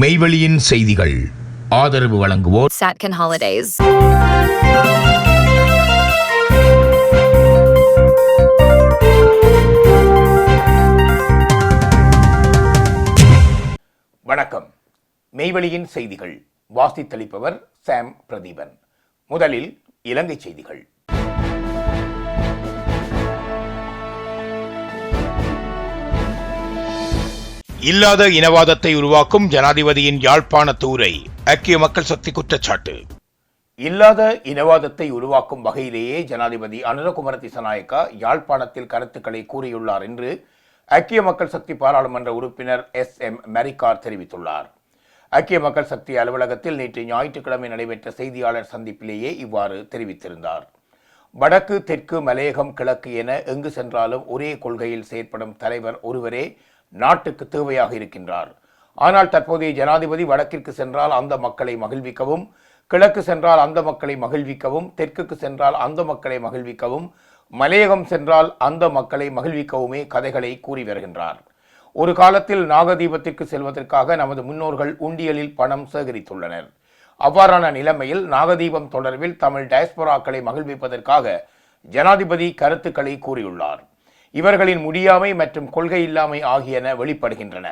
மெய்வெளியின் செய்திகள். ஆதரவு வழங்குவோர் Satkin Holidays. வணக்கம். மெய்வெளியின் செய்திகள். வாசித்தளிப்பவர் சாம் பிரதீபன். முதலில் இலங்கை செய்திகள். இல்லாத இனவாதத்தை உருவாக்கும் ஜனாதிபதியின் யாழ்ப்பாண தூரை. ஐக்கிய மக்கள் சக்தி குற்றச்சாட்டு. இல்லாத இனவாதத்தை உருவாக்கும் வகையிலேயே ஜனாதிபதி அனுரகுமர திசநாயக்கா யாழ்ப்பாணத்தில் கருத்துக்களை கூறியுள்ளார் என்று ஐக்கிய மக்கள் சக்தி பாராளுமன்ற உறுப்பினர் எஸ் எம் மெரிகார் தெரிவித்துள்ளார். ஐக்கிய மக்கள் சக்தி அலுவலகத்தில் நேற்று ஞாயிற்றுக்கிழமை நடைபெற்ற செய்தியாளர் சந்திப்பிலேயே இவ்வாறு தெரிவித்திருந்தார். வடக்கு தெற்கு மலையகம் கிழக்கு என எங்கு சென்றாலும் ஒரே கொள்கையில் செயற்படும் தலைவர் ஒருவரே நாட்டுக்கு தேவையாக இருக்கின்றார். ஆனால் தற்போதைய ஜனாதிபதி வடக்கிற்கு சென்றால் அந்த மக்களை மகிழ்விக்கவும் கிழக்கு சென்றால் அந்த மக்களை மகிழ்விக்கவும் தெற்குக்கு சென்றால் அந்த மக்களை மகிழ்விக்கவும் மலையகம் சென்றால் அந்த மக்களை மகிழ்விக்கவுமே கதைகளை கூறி வருகின்றார். ஒரு காலத்தில் நாகதீபத்திற்கு செல்வதற்காக நமது முன்னோர்கள் உண்டியலில் பணம் சேகரித்துள்ளனர். அவ்வாறான நிலைமையில் நாகதீபம் தொடர்பில் தமிழ் டயஸ்பொராக்களை மகிழ்விப்பதற்காக ஜனாதிபதி கருத்துக்களை கூறியுள்ளார். இவர்களின் முடியாமை மற்றும் கொள்கை இல்லாமை ஆகியன வெளிப்படுகின்றன.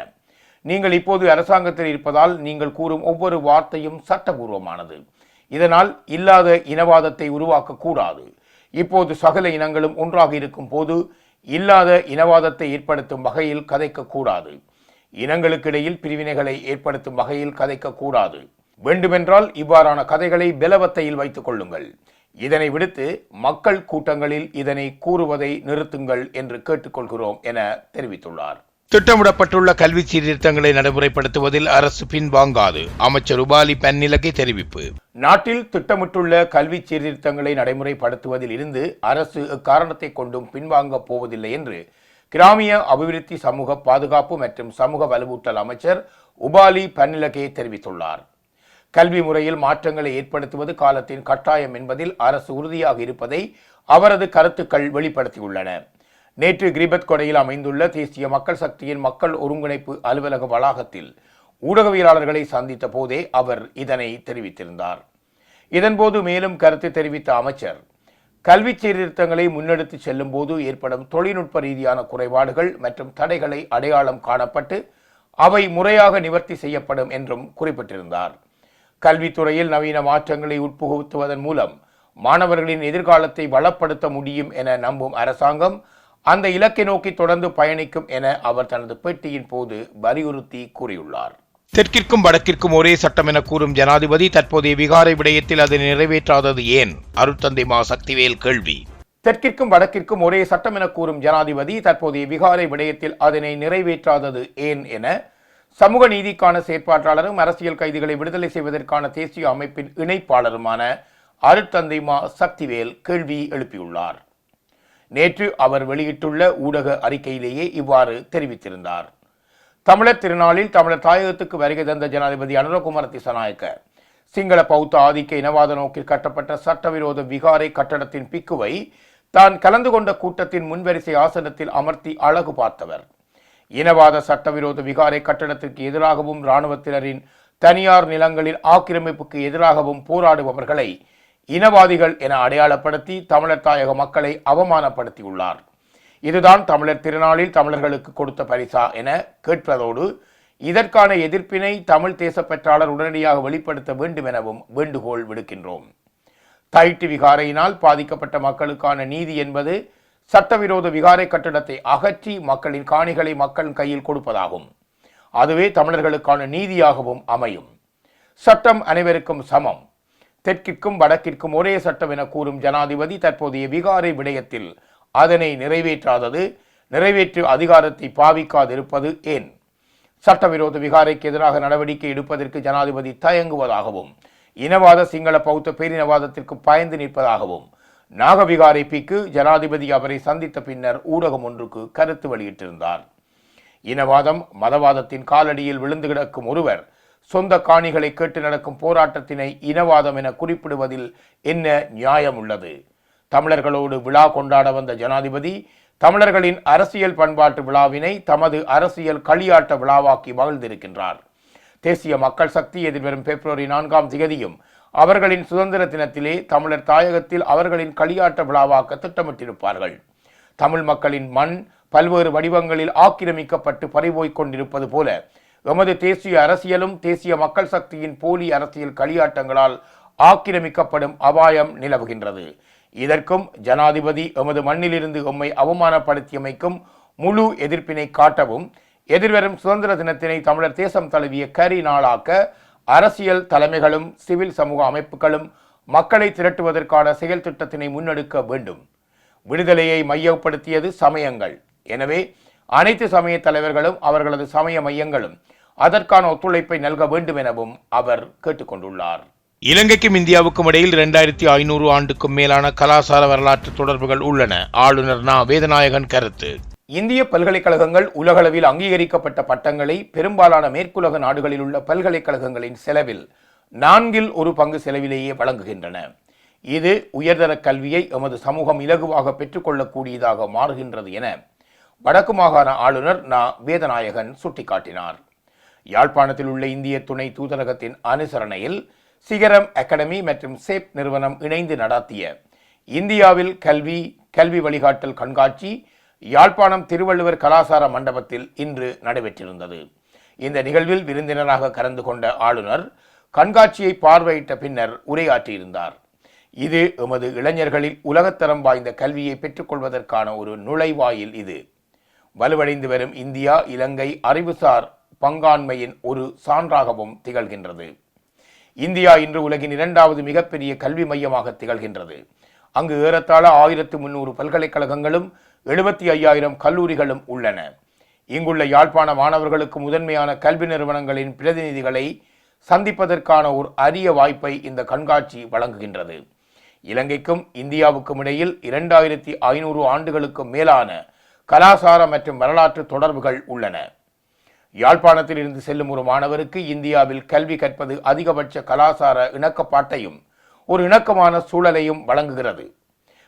நீங்கள் இப்போது அரசாங்கத்தில் இருப்பதால் நீங்கள் கூறும் ஒவ்வொரு வார்த்தையும் சட்டபூர்வமானது. இதனால் இல்லாத இனவாதத்தை உருவாக்கக்கூடாது. இப்போது சகல இனங்களும் ஒன்றாக இருக்கும் போது இல்லாத இனவாதத்தை ஏற்படுத்தும் வகையில் கதைக்கக்கூடாது. இனங்களுக்கிடையில் பிரிவினைகளை ஏற்படுத்தும் வகையில் கதைக்கக்கூடாது. வேண்டுமென்றால் இவ்வாறான கதைகளை பெலவத்தையில் வைத்துக் கொள்ளுங்கள். இதனை விடுத்து மக்கள் கூட்டங்களில் இதனை கூறுவதை நிறுத்துங்கள் என்று கேட்டுக்கொள்கிறோம் என தெரிவித்துள்ளார். திட்டமிடப்பட்டுள்ள கல்வி சீர்திருத்தங்களை நடைமுறைப்படுத்துவதில் அரசு பின்வாங்காது. அமைச்சர் உபாலி பன்னிலகை தெரிவிப்பு. நாட்டில் திட்டமிட்டுள்ள கல்வி சீர்திருத்தங்களை நடைமுறைப்படுத்துவதில் இருந்து அரசு இக்காரணத்தை கொண்டும் பின்வாங்கப் போவதில்லை என்று கிராமிய அபிவிருத்தி சமூக பாதுகாப்பு மற்றும் சமூக வலுவூட்டல் அமைச்சர் உபாலி பன்னிலகே தெரிவித்துள்ளார். கல்வி முறையில் மாற்றங்களை ஏற்படுத்துவது காலத்தின் கட்டாயம் என்பதில் அரசு உறுதியாக இருப்பதை அவரது கருத்துக்கள் வெளிப்படுத்தியுள்ளன. நேற்று கிரிபத் கொடையில் அமைந்துள்ள தேசிய மக்கள் சக்தியின் மக்கள் ஒருங்கிணைப்பு அலுவலக வளாகத்தில் ஊடகவியலாளர்களை சந்தித்த போதே அவர் இதனை தெரிவித்திருந்தார். இதன்போது மேலும் கருத்து தெரிவித்த அமைச்சர் கல்வி சீர்திருத்தங்களை முன்னெடுத்து செல்லும் போது ஏற்படும் தொழில்நுட்ப ரீதியான குறைபாடுகள் மற்றும் தடைகளை அடையாளம் காணப்பட்டு அவை முறையாக நிவர்த்தி செய்யப்படும் என்றும் குறிப்பிட்டிருந்தார். கல்வித்துறையில் நவீன மாற்றங்களை உட்புகுத்துவதன் மூலம் மாணவர்களின் எதிர்காலத்தை வளப்படுத்த முடியும் என நம்பும் அரசாங்கம் அந்த இலக்கை நோக்கி தொடர்ந்து பயணிக்கும் என அவர் தனது பேட்டியின் போது வலியுறுத்தி கூறியுள்ளார். தெற்கிற்கும் வடக்கிற்கும் ஒரே சட்டம் என கூறும் ஜனாதிபதி தற்போதைய விகாரை விடயத்தில் அதை நிறைவேற்றாதது ஏன்? அருட்தந்தை மா சக்திவேல் கேள்வி. தெற்கிற்கும் வடக்கிற்கும் ஒரே சட்டம் என கூறும் ஜனாதிபதி தற்போதைய விகாரை விடயத்தில் அதனை நிறைவேற்றாதது ஏன் என சமூக நீதிக்கான செயற்பாட்டாளரும் அரசியல் கைதிகளை விடுதலை செய்வதற்கான தேசிய அமைப்பின் இணைப்பாளருமான அருட்தந்தை மா சக்திவேல் கேள்வி எழுப்பியுள்ளார். நேற்று அவர் வெளியிட்டுள்ள ஊடக அறிக்கையிலேயே இவ்வாறு தெரிவித்திருந்தார். தமிழர் திருநாளில் தமிழர் தாயகத்துக்கு வருகை தந்த ஜனாதிபதி அனுரகுமார திசநாயக்க சிங்கள பௌத்த ஆதிக்க இனவாத நோக்கில் கட்டப்பட்ட சட்டவிரோத விகாரை கட்டடத்தின் பிக்குவை தான் கலந்து கொண்ட கூட்டத்தின் முன்வரிசை ஆசனத்தில் அமர்த்தி அழகு பார்த்தவர். இனவாத சட்டவிரோத விகாரை கட்டடத்திற்கு எதிராகவும் இராணுவத்தினரின் தனியார் நிலங்களில் ஆக்கிரமிப்புக்கு எதிராகவும் போராடுபவர்களை இனவாதிகள் என அடையாளப்படுத்தி தமிழர் தாயக மக்களை அவமானப்படுத்தியுள்ளார். இதுதான் தமிழர் திருநாளில் தமிழர்களுக்கு கொடுத்த பரிசா என கேட்பதோடு இதற்கான எதிர்ப்பினை தமிழ் தேசப்பற்றாளர் உடனடியாக வெளிப்படுத்த வேண்டும் எனவும் வேண்டுகோள் விடுக்கின்றோம். தைட்டு விகாரையினால் பாதிக்கப்பட்ட மக்களுக்கான நீதி என்பது சட்டவிரோத விகாரை கட்டடத்தை அகற்றி மக்களின் காணிகளை மக்கள் கையில் கொடுப்பதாகும். அதுவே தமிழர்களுக்கான நீதியாகவும் அமையும். சட்டம் அனைவருக்கும் சமம். தெற்கிற்கும் வடக்கிற்கும் ஒரே சட்டம் என கூறும் ஜனாதிபதி தற்போதைய விகாரை விடயத்தில் அதனை நிறைவேற்றாதது நிறைவேற்று அதிகாரத்தை பாவிக்காதிருப்பது ஏன்? சட்டவிரோத விகாரைக்கு எதிராக நடவடிக்கை எடுப்பதற்கு ஜனாதிபதி தயங்குவதாகவும் இனவாத சிங்கள பௌத்த பேரினவாதத்திற்கு பயந்து நிற்பதாகவும் நாகவிகாரி பிக்கு ஜனாதிபதி அவரை சந்தித்த பின்னர் ஊடகம் ஒன்றுக்கு கருத்து வெளியிட்டிருந்தார். இனவாதம் மதவாதத்தின் காலடியில் விழுந்து கிடக்கும் ஒருவர் சொந்த காணிகளை கேட்டு நடக்கும் போராட்டத்தினை இனவாதம் என குறிப்பிடுவதில் என்ன நியாயம் உள்ளது தமிழர்களோடு விழா கொண்டாட வந்த ஜனாதிபதி தமிழர்களின் அரசியல் பண்பாட்டு விழாவினை தமது அரசியல் களியாட்ட விழாவாக்கி மகிழ்ந்திருக்கின்றார். தேசிய மக்கள் சக்தி எதிர்வரும் பிப்ரவரி நான்காம் திகதியும் அவர்களின் சுதந்திர தினத்திலே தமிழர் தாயகத்தில் அவர்களின் களியாட்ட விழாவாக்க திட்டமிட்டிருப்பார்கள். தமிழ் மக்களின் மண் பல்வேறு வடிவங்களில் ஆக்கிரமிக்கப்பட்டு பறிபோய்க் கொண்டிருப்பது போல எமது தேசிய அரசியலும் தேசிய மக்கள் சக்தியின் போலி அரசியல் களியாட்டங்களால் ஆக்கிரமிக்கப்படும் அபாயம் நிலவுகின்றது. இதற்கும் ஜனாதிபதி எமது மண்ணிலிருந்து எம்மை அவமானப்படுத்தியமைக்கும் முழு எதிர்ப்பினை காட்டவும் எதிர்வரும் சுதந்திர தினத்தினை தமிழர் தேசம் தழுவிய கரி நாளாக்க அரசியல் தலைமைகளும் சிவில் சமூக அமைப்புகளும் மக்களை திரட்டுவதற்கான செயல் திட்டத்தினை முன்னெடுக்க வேண்டும். விடுதலையை மையப்படுத்தியது சமயங்கள். எனவே அனைத்து சமய தலைவர்களும் அவர்களது சமய மையங்களும் அதற்கான ஒத்துழைப்பை நல்க வேண்டும் எனவும் அவர் கேட்டுக்கொண்டுள்ளார். இலங்கைக்கும் இந்தியாவுக்கும் இடையில் இரண்டாயிரத்தி ஐநூறு ஆண்டுக்கும் மேலான கலாசார வரலாற்று தொடர்புகள் உள்ளன. ஆளுநர் நா. வேதநாயகன் கருத்து. இந்திய பல்கலைக்கழகங்கள் உலகளவில் அங்கீகரிக்கப்பட்ட பட்டங்களை பெரும்பாலான மேற்குலக நாடுகளில் உள்ள பல்கலைக்கழகங்களின் செலவில் நான்கில் ஒரு பங்கு செலவிலேயே வழங்குகின்றன. இது உயர்தர கல்வியை எமது சமூகம் இலகுவாக பெற்றுக்கொள்ளக்கூடியதாக மாறுகின்றது என வடக்கு மாகாண ஆளுநர் நா. வேதநாயகன் சுட்டிக்காட்டினார். யாழ்ப்பாணத்தில் உள்ள இந்திய துணை தூதரகத்தின் அனுசரணையில் சிகரம் அகாடமி மற்றும் சேப் நிறுவனம் இணைந்து நடாத்திய இந்தியாவில் கல்வி கல்வி வழிகாட்டல் கண்காட்சி யாழ்ப்பாணம் திருவள்ளுவர் கலாசார மண்டபத்தில் இன்று நடைபெற்றிருந்தது. இந்த நிகழ்வில் விருந்தினராக கலந்து கொண்ட ஆளுநர் கண்காட்சியை பார்வையிட்ட பின்னர் உரையாற்றியிருந்தார். இது எமது இளைஞர்களில் உலகத்தரம் வாய்ந்த கல்வியை பெற்றுக்கொள்வதற்கான ஒரு நுழைவாயில் இது. வலுவடைந்து வரும் இந்தியா இலங்கை அறிவுசார் பங்காண்மையின் ஒரு சான்றாகவும் திகழ்கின்றது. இந்தியா இன்று உலகின் இரண்டாவது மிகப்பெரிய கல்வி மையமாக திகழ்கின்றது. அங்கு ஏறத்தாழ ஆயிரத்து முன்னூறு பல்கலைக்கழகங்களும் எழுபத்தி ஐயாயிரம் கல்லூரிகளும் உள்ளன. இங்குள்ள யாழ்ப்பாண மாணவர்களுக்கு முதன்மையான கல்வி நிறுவனங்களின் பிரதிநிதிகளை சந்திப்பதற்கான ஒரு அரிய வாய்ப்பை இந்த கண்காட்சி வழங்குகின்றது. இலங்கைக்கும் இந்தியாவுக்கும் இடையில் இரண்டாயிரத்தி ஐநூறு ஆண்டுகளுக்கும் மேலான கலாசார மற்றும் வரலாற்று தொடர்புகள் உள்ளன. யாழ்ப்பாணத்தில் இருந்து செல்லும் ஒரு மாணவருக்கு இந்தியாவில் கல்வி கற்பது அதிகபட்ச கலாசார இணக்கப்பாட்டையும் ஒரு இணக்கமான சூழலையும் வழங்குகிறது.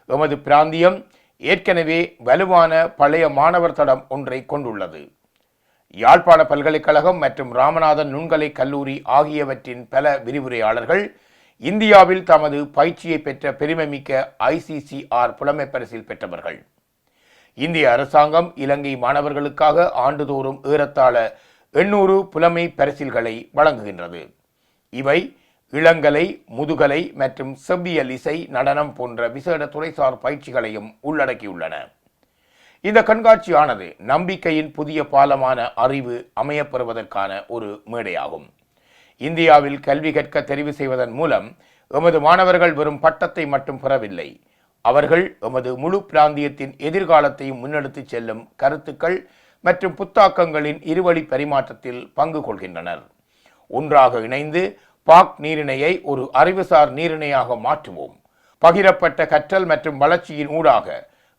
எமது பிராந்தியம் ஏற்கனவே வலுவான பழைய மாணவர் தடம் ஒன்றை கொண்டுள்ளது. யாழ்ப்பாண பல்கலைக்கழகம் மற்றும் ராமநாதன் நுண்கலை கல்லூரி ஆகியவற்றின் பல விரிவுரையாளர்கள் இந்தியாவில் தமது பயிற்சியை பெற்ற பெருமைமிக்க ஐசிசிஆர் புலமை பரிசில் பெற்றவர்கள். இந்திய அரசாங்கம் இலங்கை மாணவர்களுக்காக ஆண்டுதோறும் ஏறத்தாழ எண்ணூறு புலமை பரிசில்களை வழங்குகின்றது. இவை இளங்கலை முதுகலை மற்றும் செவ்வியல் இசை நடனம் போன்ற விசேட துறைசார் பயிற்சிகளையும் உள்ளடக்கியுள்ளன. இந்த கண்காட்சியானது நம்பிக்கையின் புதிய பாலமான அறிவு அமையப்பெறுவதற்கான ஒரு மேடையாகும். இந்தியாவில் கல்வி கற்க தெரிவு செய்வதன் மூலம் எமது மாணவர்கள் வெறும் பட்டத்தை மட்டும் பெறவில்லை அவர்கள் எமது முழு பிராந்தியத்தின் எதிர்காலத்தையும் முன்னெடுத்துச் செல்லும் கருத்துக்கள் மற்றும் புத்தாக்கங்களின் இருவழி பரிமாற்றத்தில் பங்கு கொள்கின்றனர். ஒன்றாக இணைந்து பாக் நீரிணையை ஒரு அறிவுசார் நீரிணையாக மாற்றுவோம். பகிரப்பட்ட கற்றல் மற்றும் வளர்ச்சியின் ஊடாக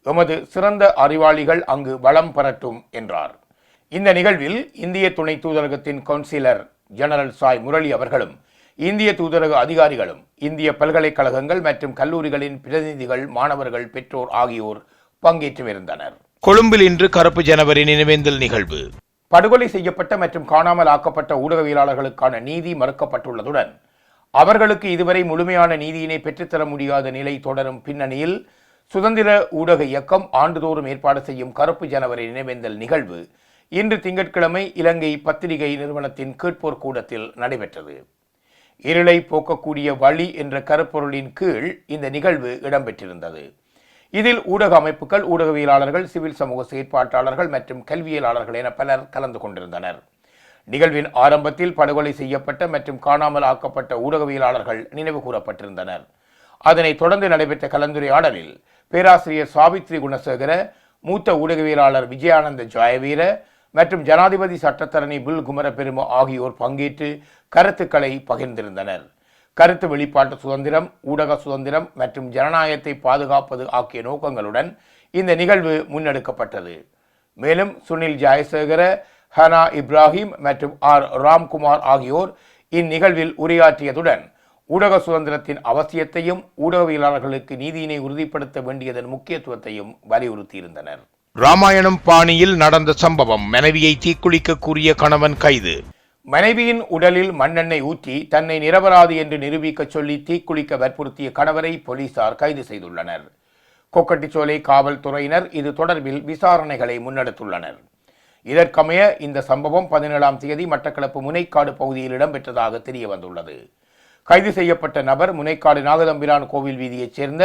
எமது சிறந்த அறிவாளிகள் அங்கு வளம் பெறட்டும் என்றார். இந்த நிகழ்வில் இந்திய துணை தூதரகத்தின் கவுன்சிலர் ஜெனரல் சாய் முரளி அவர்களும் இந்திய தூதரக அதிகாரிகளும் இந்திய பல்கலைக்கழகங்கள் மற்றும் கல்லூரிகளின் பிரதிநிதிகள் மாணவர்கள் பெற்றோர் ஆகியோர் பங்கேற்றுமிருந்தனர். கொழும்பில் இன்று கருப்பு ஜனவரி நினைவேந்தல் நிகழ்வு. படுகொலை செய்யப்பட்ட மற்றும் காணாமல் ஆக்கப்பட்ட ஊடகவியலாளர்களுக்கான நீதி மறுக்கப்பட்டுள்ளதுடன் அவர்களுக்கு இதுவரை முழுமையான நீதியினை பெற்றுத்தர முடியாத நிலை தொடரும் பின்னணியில் சுதந்திர ஊடக இயக்கம் ஆண்டுதோறும் ஏற்பாடு செய்யும் கருப்பு ஜனவரி நினைவேந்தல் நிகழ்வு இன்று திங்கட்கிழமை இலங்கை பத்திரிகை நிறுவனத்தின் கேட்போர் கூடத்தில் நடைபெற்றது. இருளை போக்கக்கூடிய வழி என்ற கருப்பொருளின் கீழ் இந்த நிகழ்வு இடம்பெற்றிருந்தது. இதில் ஊடக அமைப்புகள் ஊடகவியலாளர்கள் சிவில் சமூக செயற்பாட்டாளர்கள் மற்றும் கல்வியலாளர்கள் என பலர் கலந்து கொண்டிருந்தனர். நிகழ்வின் ஆரம்பத்தில் படுகொலை செய்யப்பட்ட மற்றும் காணாமல் ஆக்கப்பட்ட ஊடகவியலாளர்கள் நினைவு கூறப்பட்டிருந்தனர். அதனைத் தொடர்ந்து நடைபெற்ற கலந்துரையாடலில் பேராசிரியர் சாவித்ரி குணசேகர மூத்த ஊடகவியலாளர் விஜயானந்த ஜாயவீர மற்றும் ஜனாதிபதி சட்டத்தரணி பில் குமர பெரும ஆகியோர் பங்கேற்று கருத்துக்களை பகிர்ந்திருந்தனர். கருத்து வெளிப்பாட்டு சுதந்திரம் ஊடக சுதந்திரம் மற்றும் ஜனநாயகத்தை பாதுகாப்பது ஆகிய நோக்கங்களுடன் இந்த நிகழ்வு முன்னெடுக்கப்பட்டது. மேலும் சுனில் ஜாயசேகர ஹனா இப்ராஹிம் மற்றும் ஆர் ராம்குமார் ஆகியோர் இந்நிகழ்வில் உரையாற்றியதுடன் ஊடக சுதந்திரத்தின் அவசியத்தையும் ஊடகவியலாளர்களுக்கு நீதியினை உறுதிப்படுத்த வேண்டியதன் முக்கியத்துவத்தையும் வலியுறுத்தியிருந்தனர். ராமாயணம் பாணியில் நடந்த சம்பவம் மனைவியை தீக்குளிக்க கூறிய கணவன் கைது. மனைவியின் உடலில் மண்ணெண்ணெய் ஊற்றி தன்னை நிரபராது என்று நிரூபிக்கச் சொல்லி தீக்குளிக்க வற்புறுத்திய கணவரை போலீசார் கைது செய்துள்ளனர். கொக்கட்டிச்சோலை காவல்துறையினர் இது தொடர்பில் விசாரணைகளை முன்னெடுத்துள்ளனர். இதற்கமைய இந்த சம்பவம் பதினேழாம் தேதி மட்டக்களப்பு முனைக்காடு பகுதியில் இடம்பெற்றதாக தெரிய வந்துள்ளது கைது செய்யப்பட்ட நபர் முனைக்காடு நாகதம்பிரான் கோவில் வீதியைச் சேர்ந்த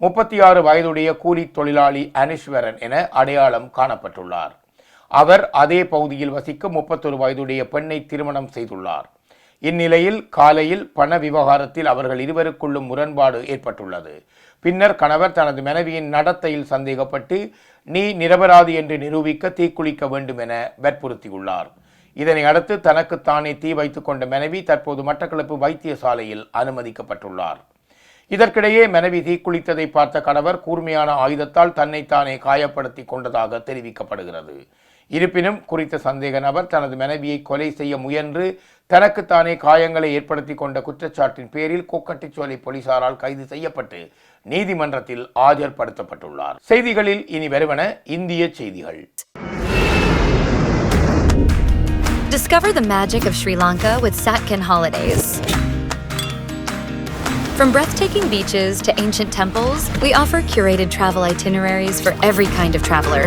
முப்பத்தி ஆறு வயதுடைய கூலி தொழிலாளி அனீஸ்வரன் என அடையாளம் காணப்பட்டுள்ளார். அவர் அதே பகுதியில் வசிக்கும் முப்பத்தொரு வயதுடைய பெண்ணை திருமணம் செய்துள்ளார். இந்நிலையில் காலையில் பண விவகாரத்தில் அவர்கள் இருவருக்குள்ளும் முரண்பாடு ஏற்பட்டுள்ளது. பின்னர் கணவர் தனது மனைவியின் நடத்தையில் சந்தேகப்பட்டு நீ நிரபராதி என்று நிரூபிக்க தீக்குளிக்க வேண்டும் என வற்புறுத்தியுள்ளார். இதனை அடுத்து தனக்குத்தானே தீ வைத்துக் கொண்ட மனைவி தற்போது மட்டக்களப்பு வைத்தியசாலையில் அனுமதிக்கப்பட்டுள்ளார். இதற்கிடையே மனைவி தீக்குளித்ததை பார்த்த கணவர் கூர்மையான ஆயுதத்தால் தன்னைத்தானே காயப்படுத்தி கொண்டதாக தெரிவிக்கப்படுகிறது. இருப்பினும் குறித்த சந்தேக நபர் தனது மனைவியை கொலை செய்ய முயன்று தனக்குத்தானே காயங்களை ஏற்படுத்தி கொண்ட குற்றச்சாட்டின் பேரில் கொக்கட்டிச்சோலை போலீசாரால் கைது செய்யப்பட்டு நீதிமன்றத்தில் ஆஜர்படுத்தப்பட்டுள்ளார் செய்திகளில் இனி வருவன இந்திய செய்திகள் Discover the magic of Sri Lanka with Satkin Holidays. From breathtaking beaches to ancient temples, we offer curated travel itineraries for every kind of traveler.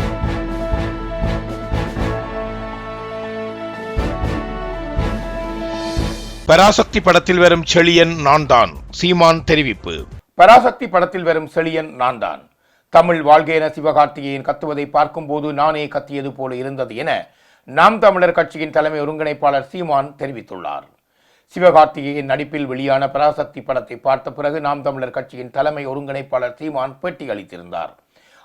Parasakthi படத்தில் வரும் செழியன் நான் தான் சீமான் தெரிவிப்பு. பராசக்தி படத்தில் வரும் செழியன் நான் தான் தமிழ் வாழ்கேன சிவகார்த்திகேயன் கத்துவதை பார்க்கும்போது நானே கத்தியது போல இருந்தது என நாம் தமிழர் கட்சியின் தலைமை ஒருங்கிணைப்பாளர் சீமான் தெரிவித்துள்ளார். சிவகார்த்திகேயன் நடிப்பில் வெளியான பராசக்தி படத்தை பார்த்த பிறகு நாம் தமிழர் கட்சியின் தலைமை ஒருங்கிணைப்பாளர் சீமான் பேட்டி அளித்திருந்தார்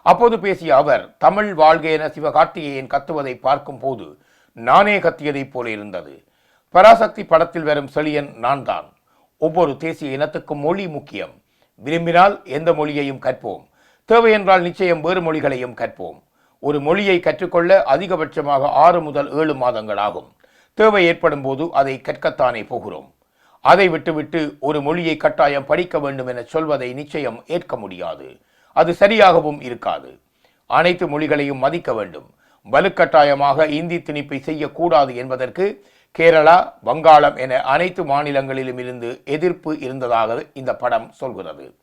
அப்போது பேசிய அவர் தமிழ் வாழ்கேன சிவகார்த்திகேயன் கத்துவதை பார்க்கும்போது நானே கத்தியதைப் போல இருந்தது. பராசக்தி படத்தில் வரும் செழியன் நான் தான் ஒவ்வொரு தேசிய இனத்துக்கும் மொழி முக்கியம். விரும்பினால் எந்த மொழியையும் கற்போம். தேவை என்றால் நிச்சயம் வேறு மொழிகளையும் கற்போம். ஒரு மொழியை கற்றுக்கொள்ள அதிகபட்சமாக ஆறு முதல் ஏழு மாதங்கள் ஆகும் தேவை ஏற்படும் போது அதை கற்கத்தானே போகிறோம். அதை விட்டுவிட்டு ஒரு மொழியை கட்டாயம் படிக்க வேண்டும் என சொல்வதை நிச்சயம் ஏற்க முடியாது. அது சரியாகவும் இருக்காது. அனைத்து மொழிகளையும் மதிக்க வேண்டும். வலுக்கட்டாயமாக இந்தி திணிப்பை செய்யக்கூடாது என்பதற்கு கேரளா வங்காளம் என அனைத்து மாநிலங்களிலும் இருந்து எதிர்ப்பு இருந்ததாக இந்த படம் சொல்கிறது.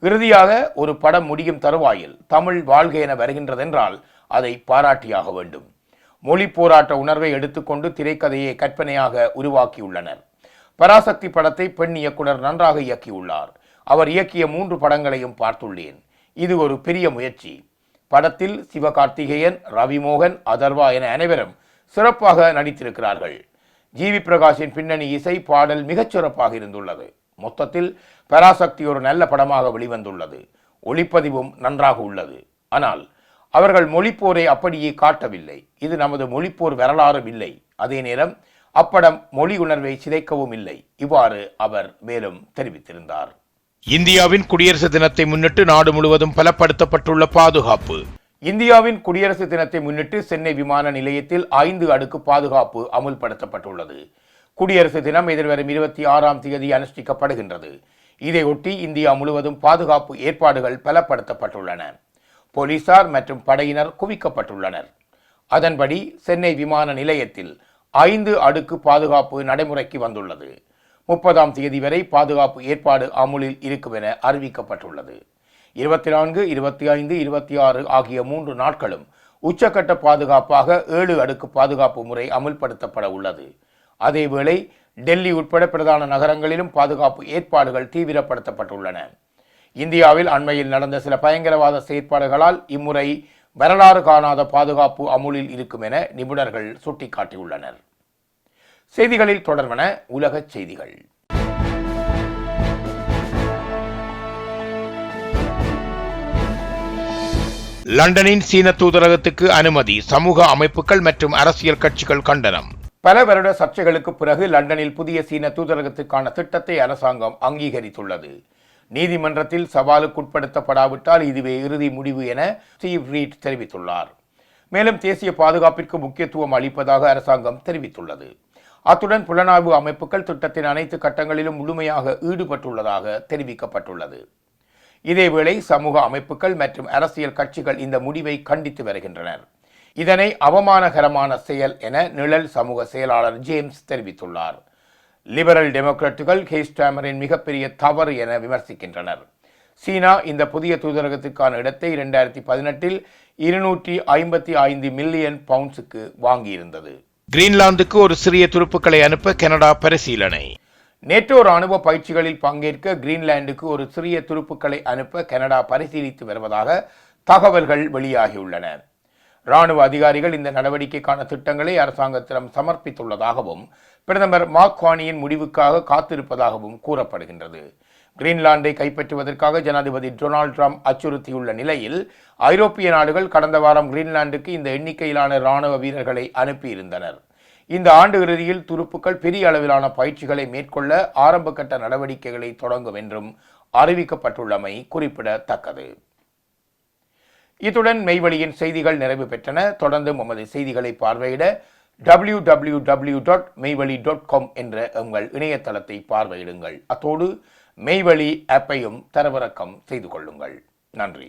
இறுதியாக ஒரு படம் முடியும் தருவாயில் தமிழ் வாழ்க என வருகின்றதென்றால் அதை பாராட்டியாக வேண்டும். மொழி போராட்ட உணர்வை எடுத்துக்கொண்டு திரைக்கதையை கற்பனையாக உருவாக்கியுள்ளனர். பராசக்தி படத்தை பெண் இயக்குனர் நன்றாக இயக்கியுள்ளார். அவர் இயக்கிய மூன்று படங்களையும் பார்த்துள்ளேன். இது ஒரு பெரிய முயற்சி. படத்தில் சிவகார்த்திகேயன் ரவிமோகன் அதர்வா என அனைவரும் சிறப்பாக நடித்திருக்கிறார்கள். ஜிவி பிரகாஷின் பின்னணி இசை பாடல் மிகச் சிறப்பாக இருந்துள்ளது. மொத்தத்தில் பராசக்தி ஒரு நல்ல படமாக வெளிவந்துள்ளது. ஒளிப்பதிவும் நன்றாக உள்ளது. ஆனால் அவர்கள் மொழிப்போரை அப்படியே காட்டவில்லை. இது நமது மொழிப்போர் வரலாறும் இல்லை. அதே நேரம் அப்படம் மொழி உணர்வை சிதைக்கவும் இல்லை. இவ்வாறு அவர் மேலும் தெரிவித்திருந்தார். இந்தியாவின் குடியரசு தினத்தை முன்னிட்டு நாடு முழுவதும் பலப்படுத்தப்பட்டுள்ள பாதுகாப்பு. இந்தியாவின் குடியரசு தினத்தை முன்னிட்டு சென்னை விமான நிலையத்தில் ஐந்து அடுக்கு பாதுகாப்பு அமுல்படுத்தப்பட்டுள்ளது. குடியரசு தினம் எதிர்வரும் இருபத்தி ஆறாம் தேதி அனுஷ்டிக்கப்படுகின்றது. இதையொட்டி இந்தியா முழுவதும் பாதுகாப்பு ஏற்பாடுகள் பலப்படுத்தப்பட்டுள்ளன. போலீசார் மற்றும் படையினர் குவிக்கப்பட்டுள்ளனர். அதன்படி சென்னை விமான நிலையத்தில் ஐந்து அடுக்கு பாதுகாப்பு நடைமுறைக்கு வந்துள்ளது. முப்பதாம் தேதி வரை பாதுகாப்பு ஏற்பாடு அமுலில் இருக்கும் என அறிவிக்கப்பட்டுள்ளது. இருபத்தி நான்கு இருபத்தி ஐந்து இருபத்தி ஆறு ஆகிய மூன்று நாட்களும் உச்சக்கட்ட பாதுகாப்பாக ஏழு அடுக்கு பாதுகாப்பு முறை அமுல்படுத்தப்பட உள்ளது. அதேவேளை டெல்லி உட்பட பிரதான நகரங்களிலும் பாதுகாப்பு ஏற்பாடுகள் தீவிரப்படுத்தப்பட்டுள்ளன. இந்தியாவில் அண்மையில் நடந்த சில பயங்கரவாத செயற்பாடுகளால் இம்முறை வரலாறு காணாத பாதுகாப்பு அமுலில் இருக்கும் என நிபுணர்கள் சுட்டிக்காட்டியுள்ளனர். செய்திகளில் தொடர்வன உலகச் செய்திகள். லண்டனின் சீன தூதரகத்துக்கு அனுமதி சமூக அமைப்புகள் மற்றும் அரசியல் கட்சிகள் கண்டனம். பல வருட சர்ச்சைகளுக்கு பிறகு லண்டனில் புதிய சீன தூதரகத்துக்கான திட்டத்தை அரசாங்கம் அங்கீகரித்துள்ளது. நீதிமன்றத்தில் சவாலுக்குட்படுத்தப்படாவிட்டால் இதுவே இறுதி முடிவு என ஸ்டீவ் ரீட் தெரிவித்துள்ளார். மேலும் தேசிய பாதுகாப்பிற்கு முக்கியத்துவம் அளிப்பதாக அரசாங்கம் தெரிவித்துள்ளது. அத்துடன் புலனாய்வு அமைப்புகள் திட்டத்தின் அனைத்து கட்டங்களிலும் முழுமையாக ஈடுபட்டுள்ளதாக தெரிவிக்கப்பட்டுள்ளது. இதேவேளை சமூக அமைப்புகள் மற்றும் அரசியல் கட்சிகள் இந்த முடிவை கண்டித்து வருகின்றனர். இதனை அவமானகரமான செயல் என நிழல் சமூக செயலாளர் ஜேம்ஸ் தெரிவித்துள்ளார். லிபரல் டெமோக்ராட்டுகள் ஹேஸ்டாமரின் மிகப்பெரிய தவறு என விமர்சிக்கின்றனர். சீனா இந்த புதிய தூதரகத்திற்கான இடத்தை இரண்டாயிரத்தி பதினெட்டில் இருநூற்றி ஐம்பத்தி ஐந்து மில்லியன் பவுண்ட்ஸுக்கு வாங்கியிருந்தது. கிரீன்லாந்துக்கு ஒரு சிறிய துருப்புக்களை அனுப்ப கனடா பரிசீலனை. நேட்டோ ராணுவ பயிற்சிகளில் பங்கேற்க கிரீன்லாந்துக்கு ஒரு சிறிய துருப்புக்களை அனுப்ப கனடா பரிசீலித்து வருவதாக தகவல்கள் வெளியாகியுள்ளன. ராணுவ அதிகாரிகள் இந்த நடவடிக்கைக்கான திட்டங்களை அரசாங்கத்திடம் சமர்ப்பித்துள்ளதாகவும் பிரதமர் மாக்வானியின் முடிவுக்காக காத்திருப்பதாகவும் கூறப்படுகின்றது. கிரீன்லாந்தை கைப்பற்றுவதற்காக ஜனாதிபதி டொனால்ட் ட்ரம்ப் அச்சுறுத்தியுள்ள நிலையில் ஐரோப்பிய நாடுகள் கடந்த வாரம் கிரீன்லாந்துக்கு இந்த எண்ணிக்கையிலான ராணுவ வீரர்களை அனுப்பியிருந்தனர். இந்த ஆண்டு இறுதியில் துருப்புக்கள் பெரிய அளவிலான பயிற்சிகளை மேற்கொள்ள ஆரம்பகட்ட நடவடிக்கைகளை தொடங்கும் என்றும் அறிவிக்கப்பட்டுள்ளமை குறிப்பிடத்தக்கது. இத்துடன் மெய்வழியின் செய்திகள் நிறைவு பெற்றன. தொடர்ந்து நமது செய்திகளை பார்வையிட W W W dot Meyvazhi dot com என்ற எங்கள் இணையதளத்தை பார்வையிடுங்கள். அத்தோடு மெய்வழி ஆப்பையும் தரவிறக்கம் செய்து கொள்ளுங்கள். நன்றி.